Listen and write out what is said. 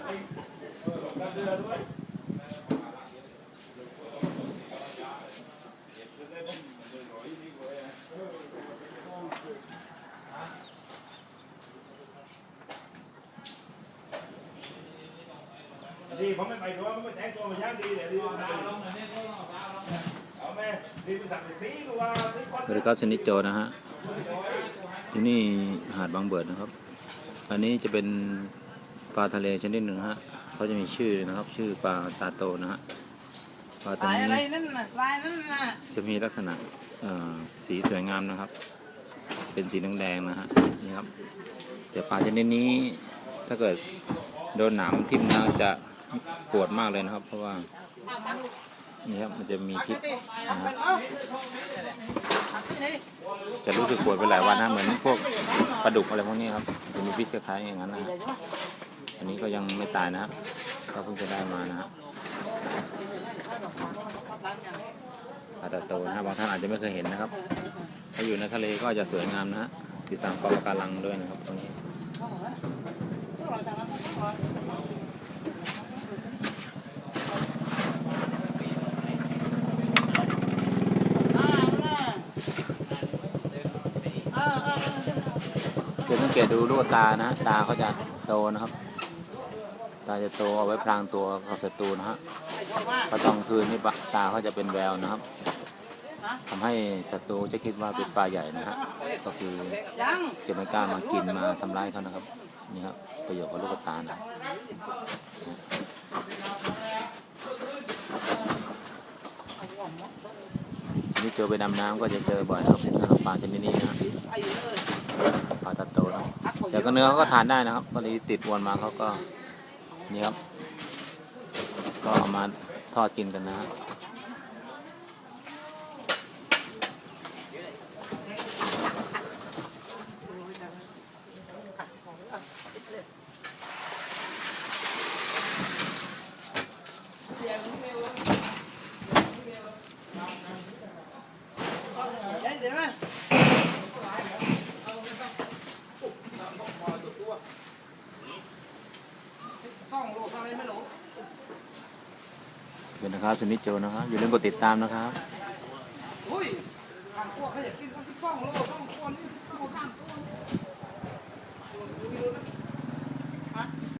ไปกัสวัสดีครับชนิดโจนะฮะที่นี่หาดบางเบิดนะครับ อันนี้จะเป็น ปลาทะเลชนิดหนึ่งฮะเขาจะมีชื่อนะครับ ชื่อปลาตาโตนะฮะปลาตัวลายนี้อะไรนั่นน่ะลายนั่นน่ะจะมีลักษณะเอ่อสีสวยงามนะครับ เป็นสีแดงๆนะฮะนี่ครับแต่ปลาชนิดนี้ถ้าเกิดโดนหนามทิ่มแล้วจะปวดมากเลยนะครับ เพราะว่านี่ครับมันจะมีพิษนะฮะเอ้าจะรู้สึกปวดไปหลายวันนะเหมือนพวกปลาดุกอะไรพวกนี้ครับจะมีพิษคล้ายๆอย่างนั้นนะฮะ อันนี้ก็ยังไม่ตายนะครับก็เพิ่งจะได้มานะฮะปลาตาโตนะฮะบางท่านอาจจะไม่เคยเห็นนะครับ ถ้าอยู่ในทะเลก็จะสวยงามนะฮะติดตามปลาการังด้วยนะครับตรงนี้เออเออคือสังเกตดูลูกตานะฮะตาเขาจะโตนะครับ ตาจะโตเอาไว้พรางตัวกับศัตรูนะฮะพอตอนคืนนี่ปะตาเขาจะเป็นแววนะครับทำให้ศัตรูจะคิดว่าเป็นปลาใหญ่นะฮะก็คือจะไม่กล้ามากินมาทำร้ายเขานะครับนี่ครับประโยชน์ของลูกตานะนี่เจอไปดำน้ำก็จะเจอบ่อยครับนะครับปลาชนิดนี้นะปอยู่เลยปลาตะโตนะแต่ก็เนื้อเขาก็ทานได้นะครับพอดีติดวนมาเขาก็ นี่ครับ ก็เอามาทอดกินกันนะฮะเดี๋ยว เดี๋ยวนะต้องโลอะไรไม่รู้เป็นนะครับชนิดโจนะครับอย่าลืมกดติดตามนะครับอุ้ยทางพวกเขาอยากกินต้องที่ต้องโลต้องคนนี่